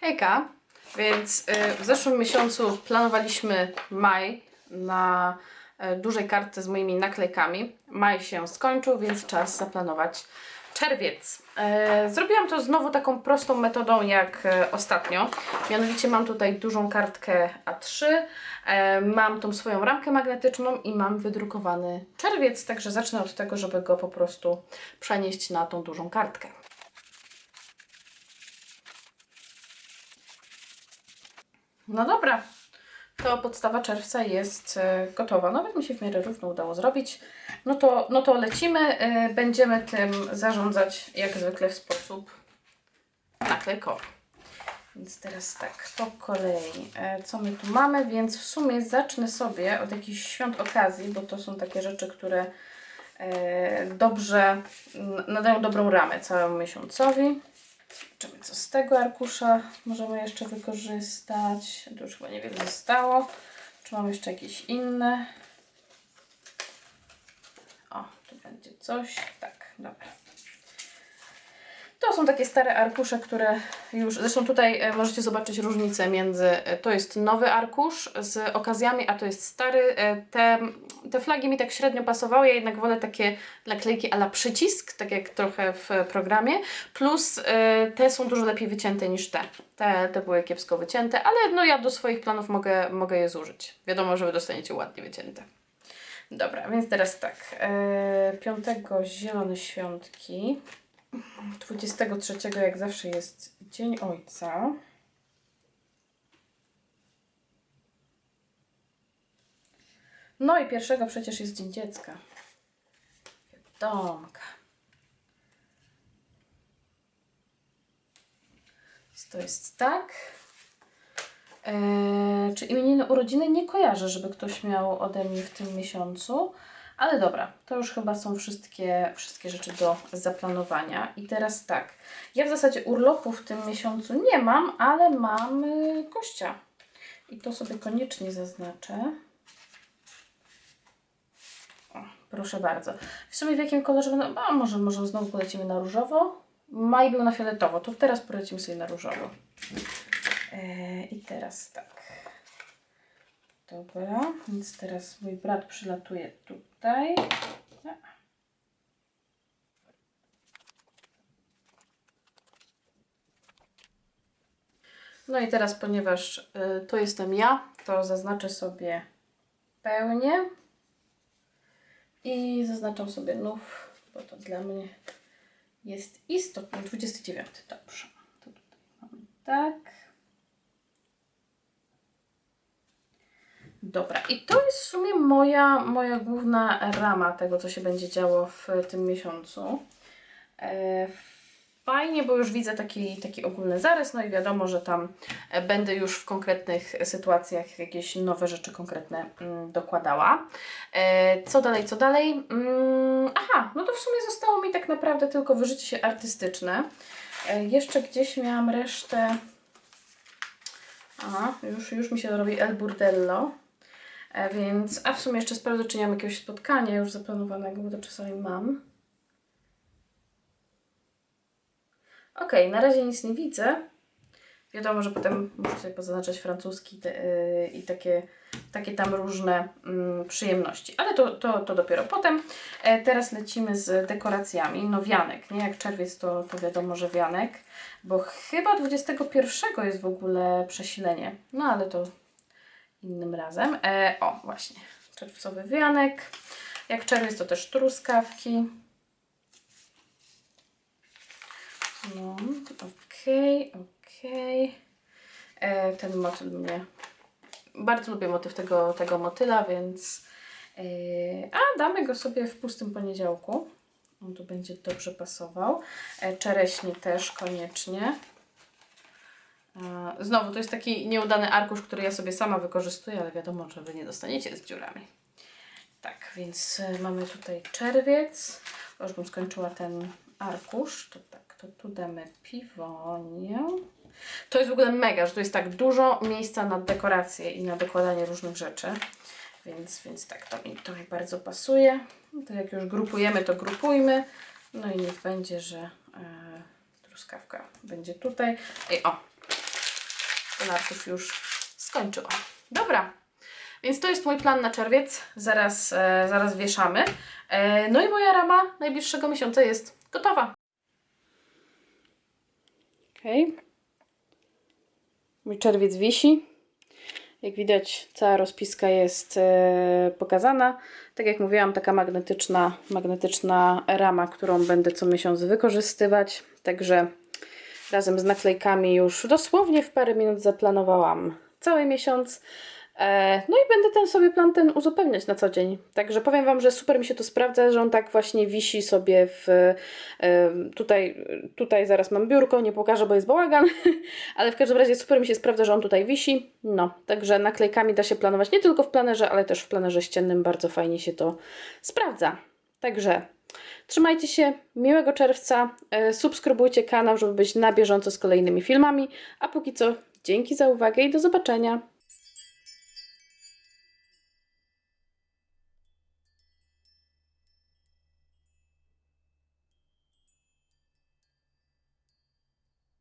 Hejka, więc y, w zeszłym miesiącu planowaliśmy maj na y, dużej kartce z moimi naklejkami. Maj się skończył, więc czas zaplanować czerwiec. E, Zrobiłam to znowu taką prostą metodą jak e, ostatnio. Mianowicie mam tutaj dużą kartkę A3, e, mam tą swoją ramkę magnetyczną i mam wydrukowany czerwiec, także zacznę od tego, żeby go po prostu przenieść na tą dużą kartkę. No dobra, to podstawa czerwca jest e, gotowa. Nawet mi się w miarę równo udało zrobić. No to, no to lecimy. E, Będziemy tym zarządzać jak zwykle w sposób naklejkowy. Więc teraz tak, po kolei. E, Co my tu mamy? Więc w sumie zacznę sobie od jakichś świąt okazji, bo to są takie rzeczy, które dobrze nadają dobrą ramę całemu miesiącowi. Zobaczymy, co z tego arkusza możemy jeszcze wykorzystać. Tu już chyba niewiele zostało. Czy mam jeszcze jakieś inne? O, tu będzie coś. Tak, dobra. To są takie stare arkusze, które już. Zresztą tutaj e, możecie zobaczyć różnicę między. e, To jest nowy arkusz z okazjami, a to jest stary. E, Te, te flagi mi tak średnio pasowały. Ja jednak wolę takie naklejki ala przycisk, tak jak trochę w programie. Plus te są dużo lepiej wycięte niż te. Te, te były kiepsko wycięte, ale no ja do swoich planów mogę, mogę je zużyć. Wiadomo, że wy dostaniecie ładnie wycięte. Dobra, więc teraz tak. Piątego zielone świątki. 23 jak zawsze jest Dzień Ojca. No i pierwszego przecież jest Dzień Dziecka. Wiadomka. To jest tak. Eee, czy imieniny, urodziny nie kojarzę, żeby ktoś miał ode mnie w tym miesiącu. Ale dobra, to już chyba są wszystkie, wszystkie rzeczy do zaplanowania. I teraz tak, ja w zasadzie urlopu w tym miesiącu nie mam, ale mam y, gościa. I to sobie koniecznie zaznaczę. O, proszę bardzo. W sumie w jakim kolorze będą? A może, może znowu polecimy na różowo? Maj był na fioletowo, to teraz polecimy sobie na różowo. E, I teraz tak. Dobra, więc teraz mój brat przylatuje tutaj. A. No i teraz, ponieważ y, to jestem ja, to zaznaczę sobie pełnię i zaznaczam sobie nów, bo to dla mnie jest istotne. 29, dobrze. To tutaj mamy tak. Dobra, i to jest w sumie moja, moja główna rama tego, co się będzie działo w tym miesiącu. E, fajnie, bo już widzę taki, taki ogólny zarys, no i wiadomo, że tam e, będę już w konkretnych sytuacjach jakieś nowe rzeczy konkretne mm, dokładała. E, co dalej, co dalej? Mm, aha, no to w sumie zostało mi tak naprawdę tylko wyżycie się artystyczne. Jeszcze gdzieś miałam resztę. Aha, już, już mi się robi El Burdello. E, więc, a w sumie jeszcze sprawdzę, czy nie mam jakiegoś spotkania już zaplanowanego, bo to czasami mam. Okej, na razie nic nie widzę. Wiadomo, że potem muszę sobie pozaznaczać francuski te, yy, i takie, takie tam różne mm, przyjemności. Ale to, to, to dopiero potem. E, teraz lecimy z dekoracjami. No wianek, nie? Jak czerwiec to, to wiadomo, że wianek. Bo chyba 21 jest w ogóle przesilenie. No ale to innym razem. E, o, właśnie. Czerwcowy wianek. Jak czerwiec to też truskawki. No, okej, okej. E, Ten motyl mnie... Bardzo lubię motyw tego, tego motyla, więc... E, a, damy go sobie w pustym poniedziałku. On tu będzie dobrze pasował. E, Czereśni też koniecznie. E, Znowu, to jest taki nieudany arkusz, który ja sobie sama wykorzystuję, ale wiadomo, że Wy nie dostaniecie z dziurami. Tak, więc e, mamy tutaj czerwiec. Już bym skończyła ten arkusz. To tak, to tu damy piwonię. To jest w ogóle mega, że tu jest tak dużo miejsca na dekoracje i na dokładanie różnych rzeczy. Więc, więc tak, to mi tutaj bardzo pasuje. No To jak już grupujemy, to grupujmy. No i niech będzie, że e, truskawka będzie tutaj. I o, arkusz już skończyła. Dobra, więc to jest mój plan na czerwiec. Zaraz, e, zaraz wieszamy. E, no i moja rama najbliższego miesiąca jest gotowa. Okej. Mój czerwiec wisi. Jak widać, cała rozpiska jest e, pokazana. Tak jak mówiłam, taka magnetyczna, magnetyczna rama, którą będę co miesiąc wykorzystywać. Także razem z naklejkami już dosłownie w parę minut zaplanowałam cały miesiąc. E, No i będę ten sobie plan ten uzupełniać na co dzień. Także powiem Wam, że super mi się to sprawdza, że on tak właśnie wisi sobie w. e, Tutaj, tutaj zaraz mam biurko, nie pokażę, bo jest bałagan, ale w każdym razie super mi się sprawdza, że on tutaj wisi. No, także naklejkami da się planować nie tylko w planerze, ale też w planerze ściennym. Bardzo fajnie się to sprawdza. Także trzymajcie się, miłego czerwca, e, subskrybujcie kanał, żeby być na bieżąco z kolejnymi filmami, a póki co dzięki za uwagę i do zobaczenia.